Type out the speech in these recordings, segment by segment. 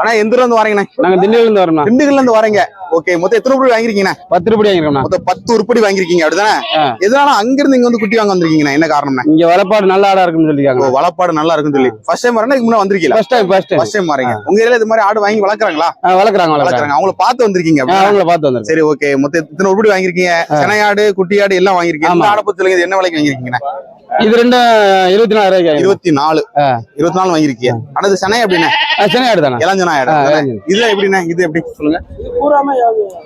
ஆனா எந்த இருந்து வரீங்கண்ணே? நாங்க திண்டியில இருந்து வரோம்ண்ணா. திண்டுக்கல்ல இருந்து வரீங்க. ஓகே மொத்தம் எத்தனை உருப்படி வாங்கிருக்கீங்கண்ணே பத்து வாங்கிருக்கோம்ண்ணா மொத்தம் பத்து உருப்படி வாங்கிருக்கீங்க அப்படிதானே. எதனால அங்க இருந்து இங்க வந்து குட்டி வாங்க வந்திருக்கீங்கண்ணே? என்ன காரணம்ண்ணே? இங்க வளப்பாடு நல்ல ஆடா இருக்குன்னு சொல்லிருக்காங்க வளப்பாடு நல்லா இருக்குன்னு சொல்லி. ஃபர்ஸ்ட் டைம் இதுக்கு முன்னாடி வந்திருக்கீங்களா? First time first time first time வரீங்க. உங்க ஏரியால இது மாதிரி ஆடு வாங்கி வளர்க்குறாங்களா? வளர்க்குறாங்க வளர்க்குறாங்க. அவங்கள பார்த்து வந்திருக்கீங்க அப்படின்னா? அவங்கள பார்த்து வந்திருக்கேன் சரி ஓகே. மொத்தம் இத்தனை உருப்படி வாங்கிருக்கீங்க செனையாடு குட்டி ஆடு எல்லாம் வாங்கிருக்கீங்க. இந்த ஆடை பத்தி சொல்லுங்க என்ன விலைக்கு வாங்கிருக்கீங்க இது ரெண்டும் இருபத்தி நாலு இருபத்தி நாலு. இருபத்தி நாலு வாங்கிருக்கீங்க ஆனா இது சென்னை எப்படின்னா சென்னை ஆடு தானே? இளஞ்சனா இது எப்படின்னா இது எப்படி சொல்லுங்க?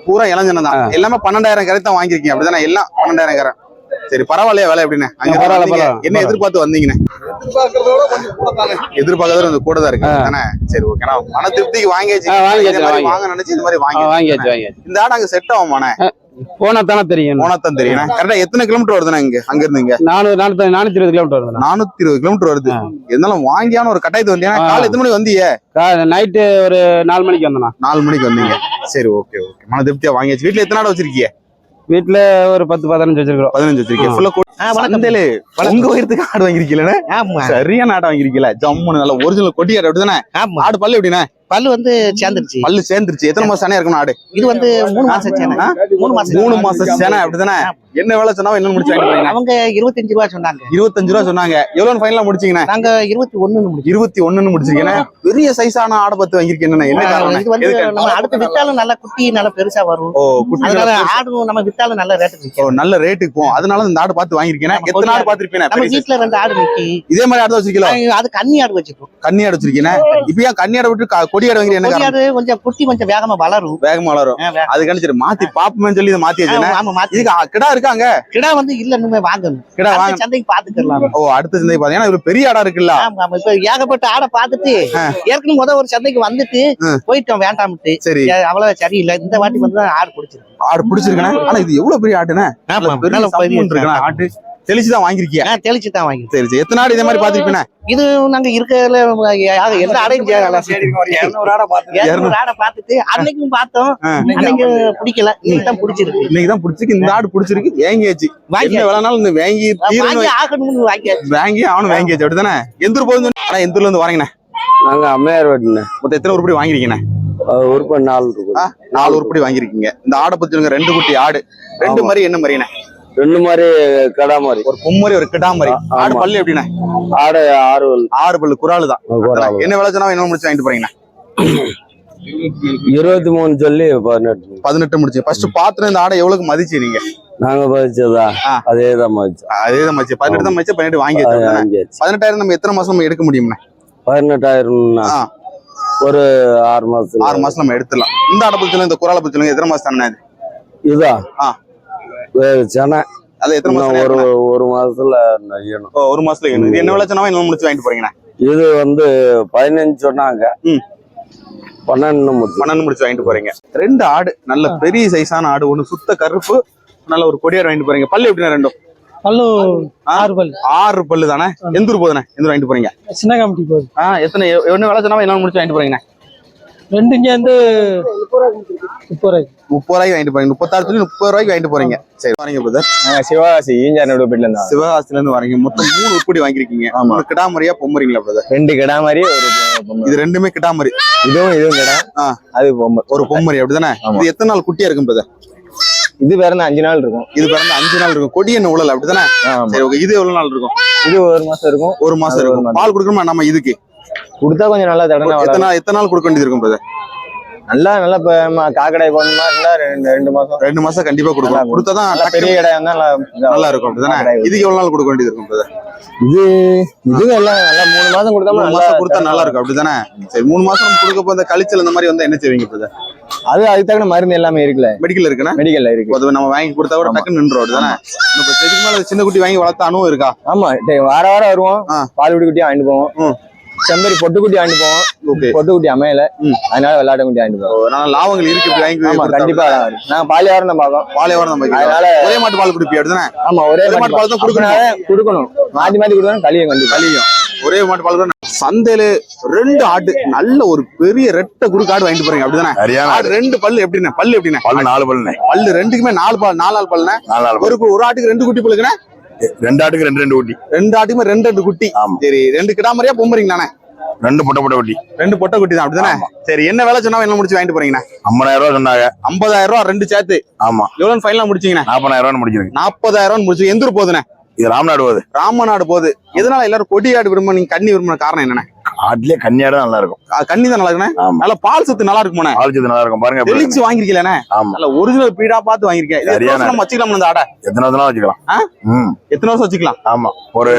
பூரா இளஞ்சனா தான். எல்லாமே பன்னெண்டாயிரம் கரை தான் வாங்கிருக்கீங்க அப்படிதானே? எல்லாம் பன்னெண்டாயிரம் கரை சரி பரவாயில்லையா வேலை எப்படின்னு? அங்க பரவாயில்ல, வந்தீங்க. என்ன எதிர்பார்த்து வந்தீங்கண்ணே எதிர்பார்க்கறத கொஞ்சம் கூட தான். இருக்கு. தானே சரி ஓகே நான் மன திருப்திக்கு வாங்கியாச்சு. வாங்க நினைச்சு இந்த மாதிரி வாங்கி வாங்கியாச்சு. வாங்கியாச்சு இந்த ஆடு அங்க செட் ஆகுமாண்ணே போனா தானே தெரியும். போனத்தான் தெரியும். கரெக்டா எத்தனை கிலோமீட்டர் வருதுண்ணே இங்க அங்க இருந்து இங்க? நானூறு நானூத்தி நானூத்தி இருபது கிலோமீட்டர் வருதுண்ணா. நானூத்தி இருபது கிலோமீட்டர் வருது. இருந்தாலும் வாங்கியான ஒரு கட்டாயத்து வந்தீங்கன்னா ஆ. காலை எத்தனை மணிக்கு வந்தீங்க? நைட்டு ஒரு நாலு மணிக்கு வந்தேண்ணா. நாலு மணிக்கு வந்தீங்க. சரி ஓகே ஓகே மன திருப்தியா வாங்கியாச்சு. வீட்டுல எத்தனை ஆடு வச்சிருக்கீங்க வீட்டுல ஒரு பத்து பதினஞ்சு வச்சிருக்கிறோம். பதினஞ்சு வச்சிருக்கீங்க. ஆ. ஃபுல்லா. சந்தையில உங்க உயரத்துக்கு ஆடு வாங்கிருக்கீங்களே ஆமா. சரியான ஆடு வாங்கிருக்கீங்களா ஜம்முன்னு நல்ல ஒரிஜினல் கொட்டி ஆடு அப்படிதானே? ஆமா. ஆடு பல்லு எப்படின்னா பல்லு வந்து சேர்ந்துருச்சு. பல்லு சேர்ந்துருச்சு. எத்தனை மாசம் சனையா இருக்கணும் ஆடு? இது வந்து மூணு மாசம் சேனை? மூணு மாசம் மூணு மாசம் சேனை அப்படிதானே என்ன வேலை சொன்னா என்ன முடிச்சு வாங்கிட்டு போறீங்க? அவங்க இருபத்தஞ்சு ரூபா சொன்னாங்க. இருபத்தஞ்சு ரூபா சொன்னாங்க. எவ்வளவு ஃபைனலா முடிச்சீங்கண்ணே? நாங்க இருபத்தி முடிச்சோம் இருபத்தி ஒண்ணுன்னு முடிச்சிருக்கீங்க பெரிய சைஸான ஆடை பத்து வாங்கிருக்கீங்க என்ன காரணம்? இது வந்து? நம்ம அடுத்து வித்தாலும் நல்ல குட்டி நல்ல பெருசா வரும். ஓ குட்டி ஆடும் நம்ம வித்தாலும் நல்ல ரேட்டு ஓ, நல்ல ரேட்டுக்கு போகும். அதனால இந்த ஆடு பார்த்து வாங்கிருக்கேன் நம்ம எத்தனை ஆடு கொடி பாத்திருப்பீங்க நம்ம வீட்டுல ரெண்டு ஆடு நிக்கி. இதே மாதிரி ஆடு வச்சிருக்கீங்களா? அது கன்னி ஆடு வச்சிருக்கோம். கன்னி ஆடு வச்சிருக்கீங்க இப்ப ஏன் கன்னி ஆடை விட்டு க- கொடி ஆடு வாங்குறீங்க என்ன கொஞ்சம் குட்டி கொஞ்சம் வேகமா வளரும். வேகமா வளரும். அதுக்கான சரி மாத்தி பாப்போம்னு சொல்லி இதை மாத்தி இதுக்கு கிடா இருக்காங்க கிடா வந்து இல்ல இன்னுமே வாங்கணும். கிடா வாங்க. சந்தைக்கு பாத்துக்கலாம் ஓ அடுத்த சந்தை பாத்தீங்கன்னா இது பெரிய ஆடா இருக்குல்ல? இப்ப ஏகப்பட்ட ஆடை பார்த்துட்டு ஏற்கனவே முத ஒரு சந்தைக்கு வந்துட்டு. போயிட்டோம் வேண்டாம்ட்டு. சரி. அவ்வளவு சரியில்லை. இந்த வாட்டி வந்து ஆடு பிடிச்சிருக்கு. ஆடு பிடிச்சிருக்கேன் ஆனா இது எவ்வளவு பெரிய இருக்குண்ணே? ஆட்டு. தெளிச்சு தான் வாங்கிருக்கியா நான் தெளிச்சு தான் வாங்கி சரி சரி. எத்தனை ஆடு இதே மாதிரி பாத்திருப்பீங்க இது நாங்க இருக்கிறதுல எந்த ஆடையும் இருநூறு ஆடை பார்த்துட்டு அன்னைக்கும் பார்த்தோம். அன்னைக்கு பிடிக்கல. இன்னைக்கு தான் பிடிச்சிருக்கு. இன்னைக்கு தான் பிடிச்சிருக்கு. இந்த ஆடு பிடிச்சிருக்கு. வாங்கியாச்சு. வாங்கி வேலைனாலும் இந்த வாங்கி வாங்கி ஆகணும்னு வாங்கியாச்சு. வாங்கி அவனும் வாங்கியாச்சு. அப்படிதானே? எந்த சொன்னா- ஆனா எந்த ஊர்ல இருந்து வரீங்கண்ணே நாங்க அம்மையார் வீட்டுல மொத்தம் எத்தனை உருப்படி வாங்கிருக்கீங்கண்ணே உறுப்பு நாலு நாலு உருப்படி வாங்கிருக்கீங்க இந்த ஆடை பத்தி ரெண்டு குட்டி ஆடு. ரெண்டு. மாதிரி என்ன மாதிரிண்ணே ரெண்டு மாதிரி கடா மாதிரி. ஒரு பொம்மரி ஒரு கிடா மாதிரி. ஆடு பல்லு எப்படிண்ணே? ஆடு ஆறு ஆறு பல்லு குறாலு தான். என்ன விலை சொன்னா என்ன முடிச்சு வாங்கிட்டு போறீங்கண்ணே? இருபத்தி மூணு சொல்லி பதினெட்டு. பதினெட்டு முடிச்சு. ஃபர்ஸ்ட் பாத்துட்டு இந்த ஆடை எவ்வளவுக்கு மதிச்சு நீங்க? நாங்க பதிச்சதா ஆ. அதே தான் மதிச்சோம். அதே தான் மதிச்சு. பதினெட்டு தான் மதிச்சு பதினெட்டு வாங்கி பதினெட்டாயிரம் நம்ம எத்தனை மாசம் நம்ம எடுக்க முடியும்ண்ணே? பதினெட்டாயிரம் ஆ. ஒரு ஆறு மாசம் ஆறு மாசம் நம்ம எடுத்துடலாம். இந்த ஆடை பத்தி இந்த குறாலை பத்தி எத்தனை மாசம் தானே இது? சென்னை. அது எத்தனை மாசம் ஒரு ஒரு மாசத்துல ஓ, ஒரு மாசத்துல. இது என்ன விலை சொன்னா என்ன முடிச்சு வாங்கிட்டு போறீங்கண்ணே? இது வந்து பதினஞ்சு சொன்னாங்க. பன்னெண்டு முடிச்சு. பன்னெண்டு முடிச்சு வாங்கிட்டு போறீங்க. ரெண்டு ஆடு நல்ல பெரிய சைஸான ஆடு. ஒண்ணு சுத்த கருப்பு நல்ல ஒரு கொடியாடு வாங்கிட்டு போறீங்க. பல்லு எப்படிண்ணே ரெண்டும்? பல்லு? ஆறு பல் ஆறு பல்லு தானே எந்த ஊர் போதுண்ணே எந்த வாங்கிட்டு போறீங்க? சின்ன கமிட்டி போகுது. ஆ எத்தனை என்ன விலை சொன்னா என்ன முடிச்சு வாங்கிட்டு போறீங்கண்ணே? ரெண்டு இங்க வந்து முப்பது ரூபாய்க்கு. முப்பது ரூபாய்க்கு வாங்கிட்டு போறீங்க. முப்பத்தாறு முப்பது ரூபாய்க்கு வாங்கிட்டு போறீங்க. சரி வரீங்க பிரதர் சிவகாசி ஈஞ்சார் நடுவில் இருந்தா சிவகாசில இருந்து வரீங்க மொத்தம் மூணு உருப்படி வாங்கிருக்கீங்க மூணு கிடாமரியா பொம்மரிங்களா பிரதர் ரெண்டு கிடா மாதிரி ஒரு. இது ரெண்டுமே கிடாமரி இதுவும் இதுவும் கிடா. அது பொம்மை ஒரு பொம்மரி அப்படிதானே? ஆமா. இது எத்தனை நாள் குட்டியா இருக்கும் பிரதர் இது பிறந்த அஞ்சு நாள் இருக்கும். இது பிறந்து அஞ்சு நாள் இருக்கும். கொடி என்ன உழல் அப்படிதானே? ஆமா. சரி ஓகே இது எவ்வளவு நாள் இருக்கும்? இது ஒரு மாசம் இருக்கும். ஒரு மாசம் இருக்கும். மாசம். பால் கொடுக்கணுமா நம்ம இதுக்கு? கொடுத்தா கொஞ்சம் நல்லா தடனை எத்தனை எத்தனை நாள் கொடுக்க வேண்டியது இருக்கும் பிரதர் நல்லா நல்லா இப்ப காக்கடை கொஞ்சமா இருந்தா ரெண்டு ரெண்டு மாசம்? ரெண்டு மாசம் கண்டிப்பா நல்லா கொடுக்கணும் கொடுத்தாதான் நல்லா பெரிய டக்குனு கடையா இருந்தா நல்லா நல்லா இருக்கும் அப்படிதானே. இதுக்கு எவ்வளவு நாள் கொடுக்க வேண்டியது இருக்கும் பிரதர் இது இது எல்லாம் நல்லா மூணு மாசம் கொடுத்தோம்னா மூணு நல்லா மாசம் கொடுத்தா நல்லா இருக்கும் அப்படிதானே? சரி மூணு மாசம் கொடுக்க போந்த கழிச்சல் இந்த மாதிரி வந்து என்ன செய்வீங்க பிரதர் அது அதுக்கு தகுந்த மருந்து எல்லாமே இருக்குல்ல. மெடிக்கல் இருக்குன்னா மெடிக்கல்ல இருக்கு. பொதுவா நம்ம வாங்கி கொடுத்தா கூட. டக்குன்னு நின்றோம் அப்படிதானே? இப்ப இதுக்கு மேல சின்ன குட்டி வாங்கி வளர்த்த அனுபவம் இருக்கா? ஆமா. வார வாரம் வருவோம். பால் குட்டி குட்டி வாங்கிட்டு போவோம். செம்பரி பொட்டு குட்டி வாங்கிட்டு போவோம். ஓகே. பொட்டு குட்டி அமையல. அதனால விளையாட குட்டி வாங்கிட்டு போவோம் நான் லாபங்கள் இருக்கு ஆமா கண்டிப்பா? நாங்க பால் வியாபாரம் தான் பார்க்கோம் பாலை வாரம் நம்ம அதனால ஒரே மாட்டு பால் குடிப்பி அப்படிதானே? ஆமா ஒரே மாட்டு பால் தான் கொடுக்கணும். கொடுக்கணும். மாத்தி மாத்தி கொடுக்கணும் கழியும் கண்டிப்பா. கலியும் ஒரே மாட்டு பால் தான். சந்தையில ரெண்டு ஆடு நல்ல ஒரு பெரிய ரெட்டை குறுக்கு ஆடு வாங்கிட்டு போறீங்க அப்படிதானே? ரெண்டு பல்லு எப்படிண்ணே? பல்லு எப்படிண்ணே? பல்லு நாலு பல்லுண்ணே. பல்லு ரெண்டுக்குமே நாலு பால் நாலு நாள் பல்லுண்ணே ஒரு ஒரு ஆட்டுக்கு ரெண்டு குட்டி பல்லுக்குண்ணே? பல்லு ரெண்டு ஆட்டுக்கு ரெண்டு ரெண்டு ஊட்டி ரெண்டு ஆட்டுக்குமே ரெண்டு ரெண்டு குட்டி. சரி ரெண்டு கிடாமரியா பொம்புறீங்களாண்ணே ரெண்டு பொட்டை பொட்டை வட்டி ரெண்டு பொட்டை குட்டி தான் அப்படிதானே? சரி என்ன வேலை சொன்னா என்ன முடிச்சு வாங்கிட்டு போறீங்கண்ணா? ஐம்பதாயிரம் ரூபா சொன்னாங்க. ஐம்பதாயிரம் ரூபா ரெண்டு சேர்த்து. ஆமா. எவ்வளவு ஃபைனலா முடிச்சீங்கண்ணா? நாற்பதாயிரம் ரூபா முடிச்சிருக்கு. நாற்பதாயிரம் ரூபா முடிச்சு எந்த ஊர் போகுதுண்ணே? இது ராமநாடு போகுது. ராமநாடு போகுது. எதனால எல்லாரும் கொடியாடு விரும்ப நீங்க கன்னி விரும்பின காரணம் என்னண்ணே? காட்டிலே கன்னியாடு நல்லா இருக்கும் கன்னி தான் நல்லா இருக்குண்ணே ஆமா. நல்ல பால் சத்து நல்லா இருக்குமாண்ணே ஆளுச்சது நல்லா இருக்கும் பாருங்க தெளிச்சு வாங்கிருக்கீங்களே நல்ல ஒரிஜினல் பீடா பார்த்து வாங்கிருக்கேன். நம்ம வச்சுக்கலாம் இந்த ஆடை? எத்தனை வருஷம் வச்சுக்கலாம். எத்தனை வருஷம் வச்சுக்கலாம்? ஆமா. ஒரு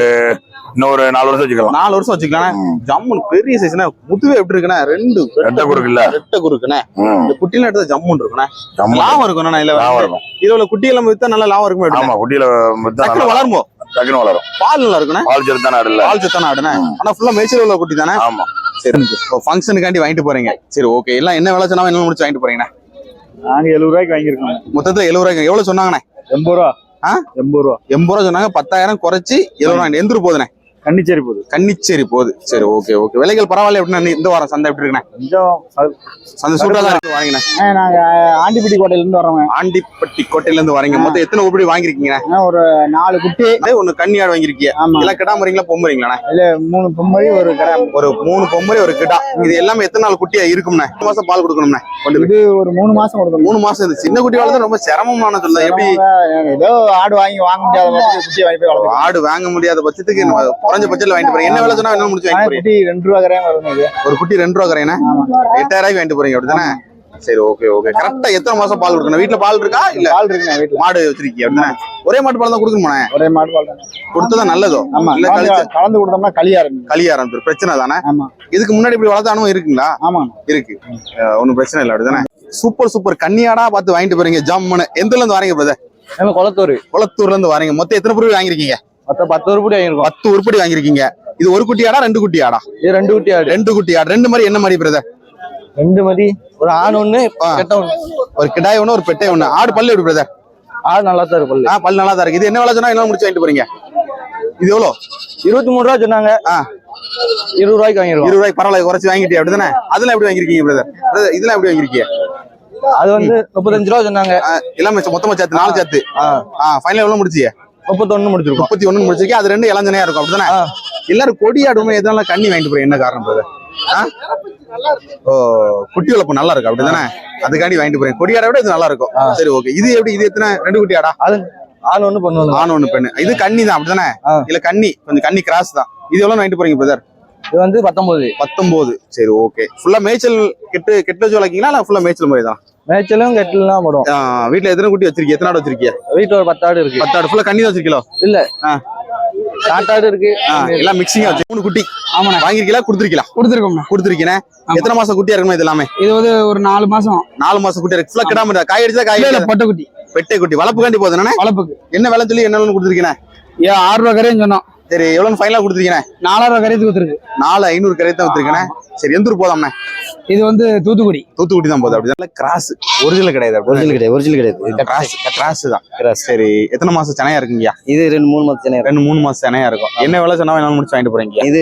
இன்னும் ஒரு நாலு வருஷம் வச்சுக்கலாம். நாலு வருஷம் வச்சுக்கலாம் ம். ஜம்முன்னு பெரிய சைஸ்னா முதுவே எப்படி இருக்குண்ணே? ரெண்டு ரெட்டை குறுக்கு. இல்ல ரெட்டை குறுக்குண்ணே. இந்த குட்டில எடுத்தா ஜம்முன்னு இருக்குண்ணே. லாபம் இருக்குண்ணே இல்ல லாபம் இருக்கும். இதுல குட்டி எல்லாம் வித்தா நல்ல லாபம் இருக்குமே? ஆமா குட்டியில வித்தா வளருமோ? டக்குன்னு வளரும். பால் நல்லா இருக்குண்ணே. பால் செலுத்தான ஆடு இல்ல பால் சத்தான ஆடுண்ணே. ஆனா ஃபுல்லா மேய்ச்சல் உள்ள குட்டி தானே? ஆமா. சரி ஃபங்க்ஷனுக்காண்டி வாங்கிட்டு போறீங்க. சரி ஓகே எல்லாம் என்ன வேலை சொன்னா என்ன முடிச்சு வாங்கிட்டு போறீங்கண்ணே? நாங்க எழுபது ரூபாய்க்கு வாங்கியிருக்கோம். மொத்தத்துல எழுபது ரூபாய்க்கு எவ்வளவு சொன்னாங்கண்ணே? எண்பது ரூபா? எண்பது ரூபா. எண்பது ரூபா சொன்னாங்க பத்தாயிரம் குறைச்சு எழுபது ரூபாய் எந்திரு போகுதுண்ணே கன்னிச்சேரி போகுது. கன்னிச்சேரி போகுது. சரி ஓகே ஓகே விலைகள் பரவாயில்ல எப்படின்னா இந்த வாரம் சந்தை எப்படி இருக்குண்ணே? கொஞ்சம் சந்தை சூட்டா தான் இருக்கு வாங்கினேன் ஆ, நாங்க ஆண்டிப்பட்டி கோட்டையில இருந்து வரோங்க ஆண்டிப்பட்டி கோட்டையில இருந்து வரீங்க மொத்தம் எத்தனை உருப்படி வாங்கிருக்கீங்க ஆனா ஒரு நாலு குட்டி. ஒண்ணு கன்னியாடு வாங்கிருக்கீங்க ஆமா. இல்ல கிடாமறீங்களா பொம்புறீங்களா இல்ல மூணு பொம்மரி ஒரு கடை. ஒரு மூணு பொம்பரை ஒரு கிடா. இது எல்லாமே எத்தனை நாள் குட்டியா இருக்கும்ண்ணே? மாசம் பால் கொடுக்கணும்ண்ணே இது ஒரு மூணு மாசம் கொடுக்கணும். மூணு மாசம் இந்த சின்ன குட்டி வளர்ந்து ரொம்ப சிரமமான சொல்ல எப்படி? ஏதோ ஆடு வாங்கி வாங்க முடியாத குட்டி வாங்கி. ஆடு வாங்க முடியாத பட்சத்துக்கு குறைஞ்ச பட்சத்துல வாங்கிட்டு போறீங்க. என்ன வேலை சொன்னா என்ன முடிச்சு ஆனா வாங்கிட்டு போறீங்க? குட்டி ரெண்டு ரூபா கரையா இது. ஒரு குட்டி ரெண்டு ரூபா கரையண்ணே? எட்டாயிரம் ரூபாய்க்கு வாங்கிட்டு போறீங்க அப்படிதானே சரி ஓகே ஓகே கரெக்டா எத்தனை மாசம் பால் கொடுக்கணும் வீட்டுல பால் இருக்கா? இல்ல? பால் இருக்குண்ணே வீட்டுல மாடு வச்சிருக்கீங்க அப்படிதானே ஒரே மாட்டு பால் தான் கொடுக்கணுமாண்ணே ஒரே மாடு பால் தானே கொடுத்ததா நல்லதோ? ஆமா. இல்ல கழிச்சு கலந்து- கலந்து கொடுத்தோம்னா களியா ஆரம்பிச்சு பிரச்சனை தானே? இதுக்கு முன்னாடி இப்படி வளர்த்த அனுபவம் இருக்குங்களா? ஆமா. இருக்கு. ஒண்ணும் பிரச்சனை இல்லை அப்படிதானே சூப்பர் சூப்பர். கன்னியாடா பார்த்து வாங்கிட்டு போறீங்க ஜம்முன்னு. எந்த இருந்து வரீங்க பிரதர் நம்ம குளத்தூர். குளத்தூர்ல இருந்து வரீங்க. மொத்தம் எத்தனை பொருள் வாங்கிருக்கீங்க மொத்தம் பத்து ரூபாய் வாங்கிருக்கோம் பத்து உருப்படி வாங்கிருக்கீங்க இது ஒரு குட்டி ஆடா ரெண்டு குட்டி ஆடா இது ரெண்டு குட்டி ஆடு ரெண்டு குட்டி ஆடு ரெண்டு மாதிரி என்ன மாதிரி பிரதர்? ரெண்டு மதி ஒரு ஆண் ஒண்ணு. கெட்ட ஒண்ணு. ஒரு கிடாய் ஒண்ணு ஒரு பெட்டை ஒண்ணு. ஆடு பல்லு எப்படி பிரதர்? ஆடு நல்லா தான் இருக்கு பல்லு. ஆ பல்லு நல்லா தான் இருக்கு. இது என்ன வேலை சொன்னா என்ன முடிச்சு வாங்கிட்டு போறீங்க? இது எவ்வளோ? இருபத்தி மூணு ரூபா சொன்னாங்க. ஆ. இருபது ரூபாய்க்கு வாங்கிருக்கோம் இருபது ரூபாய்க்கு பரவாயில்ல குறைச்சு வாங்கிட்டே அப்படிதானே? அதெல்லாம் எப்படி வாங்கிருக்கீங்க பிரதர்? இதெல்லாம் எப்படி வாங்கிருக்கீங்க அது வந்து முப்பத்தஞ்சு ரூபா சொன்னாங்க. எல்லாமே மொத்தமா சேர்த்து நாலு சேர்த்து. ஆ. ஆ ஃபைனல் எவ்வளவு முடிச்சிய முப்பத்தொன்னு முடிச்சிருக்கோம். முப்பத்தி ஒண்ணு முடிச்சிருக்கீங்க. அது ரெண்டு இளஞ்சனையா இருக்கும். அப்படிதானே. எல்லாரும் கொடி ஆடுமே எதனால கண்ணி வாங்கிட்டு போறீங்க. என்ன காரணம் பிரதர்? ஓ குட்டி வளர்ப்பு நல்லா இருக்கு அப்படிதானே அதுக்காண்டி வாங்கிட்டு போறீங்க. கொடி ஆடை விட இது நல்லா இருக்கும். சரி ஓகே. இது எப்படி இது எத்தனை? ரெண்டு குட்டி ஆடா? ஆண் ஒண்ணு பொண்ணு ஆண் ஒண்ணு பெண்ணு. இது கன்னி தான் அப்படிதானே. இல்ல கன்னி கொஞ்சம் கன்னி கிராஸ் தான். இது எவ்வளவு வாங்கிட்டு போறீங்க பிரதர்? இது வந்து பத்தொன்பது. பத்தொன்பது. சரி ஓகே. ஃபுல்லா மேய்ச்சல் கெட்டு கெட்டு வச்சு வளர்க்கீங்களா ஃபுல்லா மேய்ச்சல் முறை தான் மேய்ச்சலும் கெட்டலாம் போடும். வீட்டுல எத்தனை குட்டி வச்சிருக்கீங்க எத்தனை ஆடு வச்சிருக்கீங்க வீட்டுல ஒரு பத்து ஆடு இருக்கு. பத்து ஆடு. ஃபுல்லா கன்னி தான் வச்சிருக்கீங்களோ? இல்ல. நாட்டாடு இருக்கு. எல்லாம் மிக்சிங்கா வச்சு. மூணு குட்டி. ஆமாண்ணே வாங்கிருக்கீங்களா கொடுத்துருக்கீங்களா? கொடுத்துருக்கோம்ண்ணே. கொடுத்துருக்கீங்க. எத்தனை மாசம் குட்டியா இருக்குமா இது எல்லாமே? இது வந்து ஒரு நாலு மாசம். நாலு மாசம் குட்டியா இருக்கு. ஃபுல்லா கிடாம? காய் அடிச்சா காய் இல்ல பொட்டை குட்டி. பெட்டை குட்டி. வளர்ப்பு காண்டி போகுது. என்னண்ணே? வளர்ப்புக்கு. என்ன வேலை சொல்லி என்ன கொடுத்துருக்கீங்க? ஏன் ஆறு ரூபா கரையும் சொன்னோம். சரி எவ்வளவு ஃபைனலா கொடுத்துருக்கீங்க நாலாயிரம் ரூபா கரையத்துக்கு கொடுத்துருக்கு. நாலு ஐநூறு கரை தான் வச்சிருக்கேன் சரி எந்த ஊர் போதாம்ண்ணே இது வந்து தூத்துக்குடி. தூத்துக்குடி தான் போகுது அப்படிதான் கிராஸ் ஒரிஜினல் கிடையாது ஒரிஜினல் கிடையாது ஒரிஜினல் கிடையாது. கிராஸ் கிராஸ் தான். சரி எத்தனை மாசம் சென்னையா இருக்குங்கய்யா? இது ரெண்டு மூணு மாசம் தானே ரெண்டு மூணு மாசம் சென்னையா இருக்கும். என்ன வேலை சொன்னா என்ன முடிச்சு வாங்கிட்டு போறீங்க இது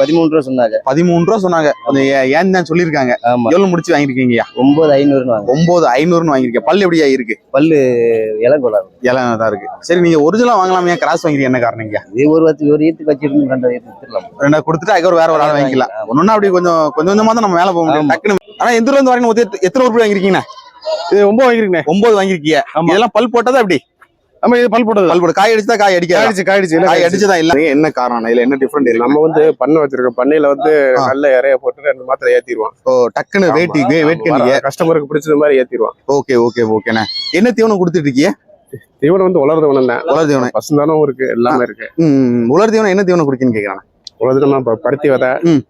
பதிமூணு ரூபா சொன்னாங்க. பதிமூணு ரூபா சொன்னாங்க. கொஞ்சம் ஏன் தான் சொல்லியிருக்காங்க? எவ்வளவு முடிச்சு வாங்கிருக்கீங்கய்யா ஒன்பது ஐநூறுன்னு ஒன்பது ஐநூறுன்னு வாங்கிருக்கீங்க பல்லு எப்படியா இருக்கு? பல்லு இளங்கோலாம் இளம் தான் இருக்கு. சரி நீங்க ஒரிஜினலா வாங்கலாமே கிராஸ் வாங்கிருக்கீங்க என்ன காரணங்க இது ஒரு வாரத்துக்கு ஒரு ஈத்துக்கு வச்சிருந்து ரெண்டு ஈத்து வித்துடலாம் ரெண்டா கொடுத்துட்டு அதுக்கு ஒரு வேற ஒரு ஆள் வாங்கிக்கலாம். ஒன்னொன்னா அப்படி கொஞ்சம் கொஞ்சம் கொஞ்சமா தான் நம்ம மேல போக முடியும். டக்குனு ஆனா எந்த ஊர்ல இருந்து வரீங்க எத்தனை உருப்படி வாங்கிருக்கீங்க இது ஒன்பது வாங்கிருக்கேன் ஒன்பது வாங்கிருக்கீங்க இதெல்லாம் பல் போட்டதா எப்படி? ஆமா இது பல் போட்டது. பல் போட காய் அடிச்சா காய் அடிக்காது? காய்ச்சி காய்ச்சி காய் அடிச்சதா இல்ல என்ன காரணம்? இதுல என்ன டிஃபரெண்ட் இருக்கு? நம்ம வந்து பண்ணை வச்சிருக்கோம். பண்ணையில வந்து. நல்ல இறைய போட்டு ரெண்டு மாத்திரை ஏத்திடுவோம். ஓ டக்குன்னு வெயிட் வெயிட் கண்ணிங்க கஸ்டமருக்கு பிடிச்சது மாதிரி ஏத்திடுவோம். ஓகே ஓகே ஓகேண்ணே. என்ன தீவனம் கொடுத்துட்டு இருக்கீங்க? தீவனம் வந்து உலர்ந்த உணவு தான் உலர் தீவனம் பசுந்தானும் இருக்கு. எல்லாமே இருக்கு உலர் தீவனம் என்ன தீவனம் குடிக்கன்னு கேக்குறாங்க? உலர்ந்தமா இப்ப பருத்தி விதை ம்.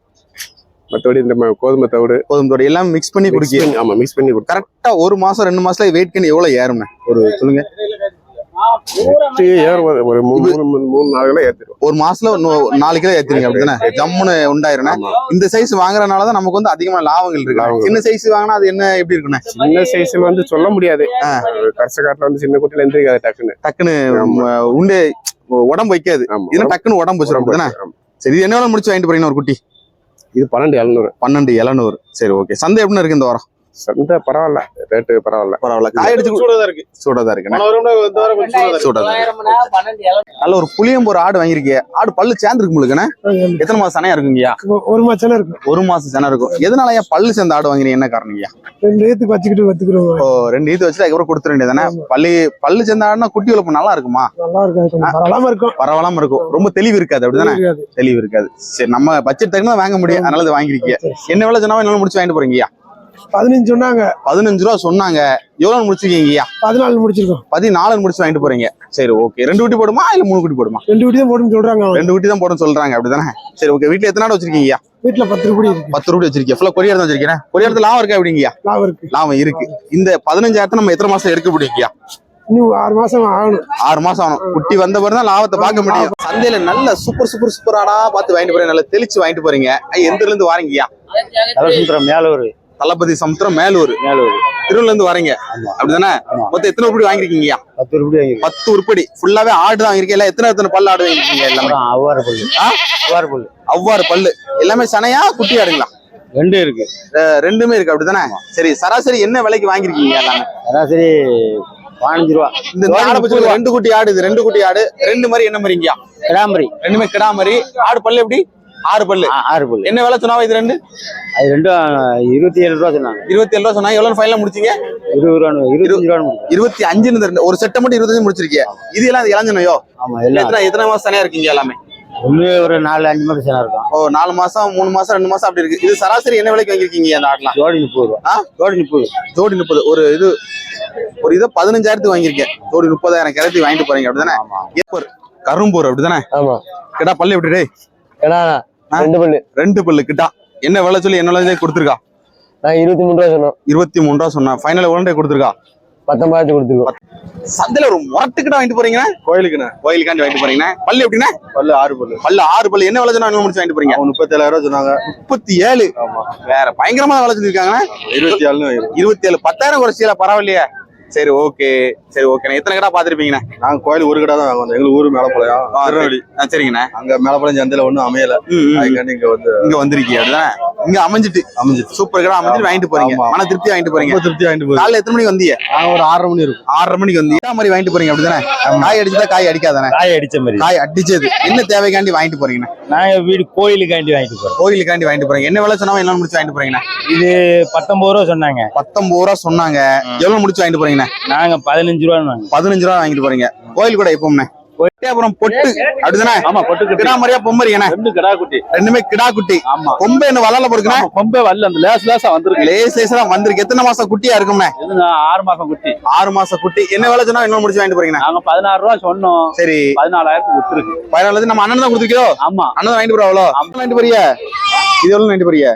மத்தபடி இந்த கோதுமை தவிடு. கோதுமை தோடு எல்லாம் மிக்ஸ் பண்ணி mix குடிக்க. பண்ணி- ஆமா மிக்ஸ் பண்ணி கரெக்டா ஒரு மாசம் ரெண்டு மாசத்துல வெயிட் கண்ணி எவ்வளவு ஏறும்ண்ணே ஒரு சொல்லுங்க. ஒரு- ஒரு மூணு மூணு நாளுல ஏத்திடுவோம். ஒரு மாசத்துல நாலு கிலோ ஏத்துறீங்க அப்படிதானே? ஜம்முன்னு உண்டாயிருண்ணே. இந்த சைஸ் வாங்குறதுனால தான் நமக்கு வந்து அதிகமான லாபங்கள் இருக்கு. சின்ன சைஸ் வாங்கினா அது என்ன எப்படி இருக்குண்ணே சின்ன சைஸ்ல வந்து சொல்ல முடியாது. கர்ச காட்டுல வந்து சின்ன குட்டில எந்திரிக்காது டக்குன்னு. டக்குன்னு உண்டு உடம்பு வைக்காது. இதுல டக்குன்னு உடம்பு வச்சிடும். சரி இது என்ன முடிச்சு வாங்கிட்டு போறீங்க ஒரு குட்டி? இது பன்னெண்டு எழுநூறு. பன்னெண்டு எழுநூறு. சரி ஓகே. சந்தை எப்படி இருக்கு இந்த வாரம்? சந்தை பரவாயில்ல. ரேட்டு பரவாயில்ல. பரவாயில்ல. காய் அடிச்சு சூடாதான் இருக்கு. சூடாதான் இருக்கு. சூடாதான் இருக்கு. நல்ல ஒரு புளியம்பூர் ஆடு வாங்கியிருக்கீங்க ஆடு பல்லு சேர்ந்துருக்கு உங்களுக்குண்ணே எத்தனை மாசம் சனையா இருக்குங்கய்யா ஒரு மாசம் இருக்கும் ஒரு மாசம் சனை இருக்கும். எதனால ஏன் பல்லு சேர்ந்த ஆடு வாங்குறீங்க? என்ன காரணம்யா ரெண்டு ஏத்துக்கு வச்சுக்கிட்டு வச்சுக்கிறோம் ஓ ரெண்டு ஈத்து வச்சுட்டு அதுக்கப்புறம் கொடுத்துட வேண்டியதானே பல்லு பல்லு சேர்ந்த ஆடுனா குட்டி வளர்ப்பு நல்லா இருக்குமா? நல்லா இருக்கும் பரவாயில்லாம இருக்கும். பரவாயில்லாம இருக்கும். ரொம்ப தெளிவு இருக்காது அப்படிதானே. தெளிவு இருக்காது. சரி நம்ம பட்ஜெட் தகுந்த வாங்க முடியும். அதனால வாங்கிருக்கீங்க என்ன வேலை சொன்னாலும் என்னால முடிச்சு வாங்கிட்டு போறீங்கய்யா பதினஞ்சு சொன்னாங்க. பதினஞ்சு ரூபா சொன்னாங்க. எவ்வளவு முடிச்சிருக்கீங்கய்யா பதினாலு முடிச்சிருக்கோம். பதினாலு முடிச்சு வாங்கிட்டு போறீங்க. சரி ஓகே ரெண்டு குட்டி போடுமா? இல்ல மூணு குட்டி போடுமா? ரெண்டு வீட்டு தான் போட்டுன்னு சொல்றாங்க. ரெண்டு குட்டி தான் போடணும் சொல்றாங்க. அப்படிதானே? சரி ஓகே வீட்டுல எத்தனை ஆடு வச்சிருக்கீங்கய்யா வீட்டுல பத்து ரூபாய் இருக்கு. பத்து ரூபாய் வச்சிருக்கீங்க. ஃபுல்லா கொரியார் தான் வச்சிருக்கேன் கொரியாரத்துல லாபம் இருக்கா அப்படிங்கய்யா லாபம் இருக்கு. லாபம் இருக்கு. இந்த பதினஞ்சாயிரத்தை நம்ம எத்தனை மாசம் எடுக்க முடியுங்கய்யா? இன்னும் ஆறு மாசம் ஆகணும். ஆறு மாசம் ஆகணும். குட்டி வந்த பிறகு தான் லாபத்தை பார்க்க முடியும். சந்தையில நல்ல சூப்பர் சூப்பர் சூப்பர் ஆடா பார்த்து வாங்கிட்டு போறீங்க. நல்லா தெளிச்சு வாங்கிட்டு போறீங்க. ஐயா, எந்த இருந்து வாரீங்கய்யா? மேலூர். தளபதி சமுத்திரம் மேலூர். மேலூர். திருவள்ள இருந்து வரீங்க அப்படிதானே? மொத்தம் எத்தனை உருப்படி வாங்கிருக்கீங்கய்யா பத்து ரூபாய் வாங்கி பத்து உருப்படி. ஃபுல்லாவே ஆடு தான் வாங்கிருக்கீங்க எத்தனை எத்தனை பல்லு ஆடு வாங்கிருக்கீங்க எல்லாமே? அவ்வாறு பல்லு? அவ்வாறு பல்லு. அவ்வாறு பல்லு. எல்லாமே சனையா குட்டி ஆடுங்களா? ரெண்டு இருக்கு. ரெண்டுமே இருக்கு. அப்படிதானே? சரி சராசரி என்ன விலைக்கு வாங்கிருக்கீங்க எல்லாமே? சராசரி பதினஞ்சு ரூபா. இந்த ரெண்டு குட்டி ஆடு இது ரெண்டு குட்டி ஆடு. ரெண்டு மாதிரி என்ன மாதிரிங்கய்யா? கிடாம்பரி. ரெண்டுமே கிடா மாதிரி ஆடு பல்லு எப்படி? ஆறு பல்லு. ஆறு பல்லு. என்ன விலை சொன்னாவா இது ரெண்டு? அது ரெண்டும் இருபத்தி ஏழு ரூபா சொன்னாங்க. இருபத்தி ஏழு ரூபா சொன்னா எவ்வளவு ஃபைனல் முடிச்சீங்க? இருபது ரூபா இருபத்தஞ்சு ரூபா இருபத்தி அஞ்சுன்னு ரெண்டு ஒரு செட்டை மட்டும் இருபத்தஞ்சு முடிச்சிருக்கீங்க இது எல்லாம் இளஞ்சனையோ? ஆமா எல்லாம். எத்தனை எத்தனை மாசம் தனியா இருக்கீங்க எல்லாமே? ஒண்ணு ஒரு நாலு அஞ்சு மாதம் சேனா இருக்கும். ஓ நாலு மாசம் மூணு மாசம் ரெண்டு மாசம் அப்படி இருக்கு. இது சராசரி என்ன விலைக்கு வாங்கிருக்கீங்க அந்த ஆட்லாம்? ஜோடி முப்பது ரூபா? ஜோடி முப்பது. ஜோடி முப்பது. ஒரு இது ஒரு இதை பதினஞ்சாயிரத்துக்கு வாங்கியிருக்கேன். ஜோடி முப்பதாயிரம் கிளத்தி வாங்கிட்டு போறீங்க அப்படிதானே? கரும்பூர் அப்படிதானே? ஆமா. கிட்டா பல்லு எப்படி டேய்? ஆ? ரெண்டு பல்லு. ரெண்டு பல்லு கிட்டா என்ன விலை சொல்லி என்ன விலை கொடுத்துருக்கா? நான் இருபத்தி மூணு ரூபா சொன்னோம். இருபத்தி மூணு ரூபா சொன்னா. ஃபைனல் எவ்வளோ கொடுத்துருக்கா? பத்தொன்பதாயிரத்து கொடுத்துருக்கோம். சந்தையில ஒரு முரட்டுக்கிட்ட வாங்கிட்டு போறீங்கன்னா கோயிலுக்குண்ணே. கோயிலுக்காண்டி வாங்கிட்டு போறீங்கன்னா பல்லு எப்படின்னா பல்லு ஆறு பல்லு. பல்லு ஆறு பல்லு. என்ன விலை சொன்னா இன்னும் முடிச்சு வாங்கிட்டு போறீங்க? முப்பத்தி ஏழாயிரம் ரூபா சொன்னாங்க. முப்பத்தி ஏழு வேற பயங்கரமான விலை சொல்லிருக்காங்க இருபத்தி ஏழுன்னு இருபத்தி ஏழு பத்தாயிரம் குறைச்சியில பரவாயில்லையே. சரி ஓகே சரி ஓகே எத்தனை கடை பாத்திருப்பீங்கண்ணே நாங்க கோயில் ஒரு கடை தான் வாங்க வந்தோம் எங்களுக்கு ஊர் மேலப்பாளையம் திருநெல்வேலி ஆ, சரிங்கண்ணே. அங்க மேலப்பாளையம் சந்தையில ஒண்ணும் அமையல. அதுக்காண்டி இங்க வந்து இங்க வந்திருக்கீங்க அப்படிதானே? இங்க அமைஞ்சிட்டு. அமைஞ்சிட்டு. சூப்பர் கடை அமைஞ்சிட்டு வாங்கிட்டு போறீங்க. மன திருப்தி வாங்கிட்டு போறீங்க. திருப்தி வாங்கிட்டு போகுது. காலைல எத்தனை மணிக்கு வந்தீங்க? நாங்க ஒரு ஆறரை மணி இருக்கும். ஆறரை மணிக்கு வந்தீங்க. என்ன மாதிரி வாங்கிட்டு போறீங்க? அப்படிதானே? காய் அடிச்சதா காய் அடிக்காதானே? காய் அடிச்ச மாதிரி. காய் அடிச்சது. என்ன தேவைக்காண்டி வாங்கிட்டு போறீங்கண்ணே? நாங்க வீடு கோயிலுக்காண்டி வாங்கிட்டு போறோம். கோயிலுக்காண்டி வாங்கிட்டு போறீங்க. என்ன விலை சொன்னா என்ன முடிச்சு வாங்கிட்டு போறீங்கண்ணே? இது பத்தொன்பது ரூபா சொன்னாங்க. பத்தொன்பது ரூபா சொன்னாங்க. எவ்வளவு முடிச்சு வாங்கிட்டு போறீங்கண்ணே? நாங்க பதினஞ்சு ரூபா பதினஞ்சு ரூபா வாங்கிட்டு போறீங்க. கோயில் கூட எப்பவும்ண்ணே? அப்புறம் பொட்டு. அப்படிதானே? ஆமா பொட்டுக்கு கிடா மாதிரியா ரெண்டு கடா குட்டி. ரெண்டுமே கிடா குட்டி. ஆமா. கொம்பு என்ன வளர்ல பொறுக்குண்ணே ரொம்ப வரல அந்த லேஸ் லேசா வந்திருக்கு. லேஸ் லேசா வந்திருக்கு. எத்தனை மாசம் குட்டியா இருக்கும்ண்ணே? ஆறு மாசம் குட்டி. ஆறு மாசம் குட்டி. என்ன வேலை சொன்னா இன்னும் முடிச்சு வாங்கிட்டு போறீங்கண்ணே? நாங்க பதினாறு ரூபா சொன்னோம். சரி. பதினாலாயிரத்துக்கு வித்துருக்கு. பதினாலு நம்ம அண்ணன் தான் கொடுத்துருக்கோ ஆமா. அண்ணன் தான் வாங்கிட்டு போறா அவ்வளோ அண்ணன் வாங்கிட்டு போறிய? இது எவ்வளவு வாங்கிட்டு போறிய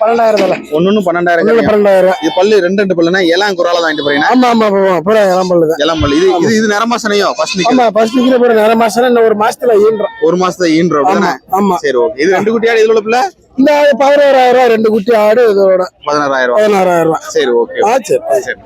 பன்னெண்டாயிரம் ஒன்னு பன்னெண்டாயிரம். பன்னெண்டாயிரம். இது பல்லு ரெண்டு ரெண்டு பல்லுனா குறால தான் வாங்கிட்டு போறீங்க. ஆமா ஆமா பூரா பல்லு தான். பல்லு. இது இது இது நிறமா சனையோ ஃபர்ஸ்ட் ஆமா ஃபர்ஸ்ட் மாசம் இன்னும் ஒரு மாசத்துல ஈன்றோம். ஒரு மாசத்தை ஈன்றோம் ஆமா சரி ஓகே இது ரெண்டு குட்டியா இதுல பிள்ளை? இந்த பதினோராயிரம் ரூபாய் ரெண்டு குட்டி ஆடு இதோட. பதினாறாயிரம் பதினாறாயிரம் ரூபாய் சரி ஓகே சரி.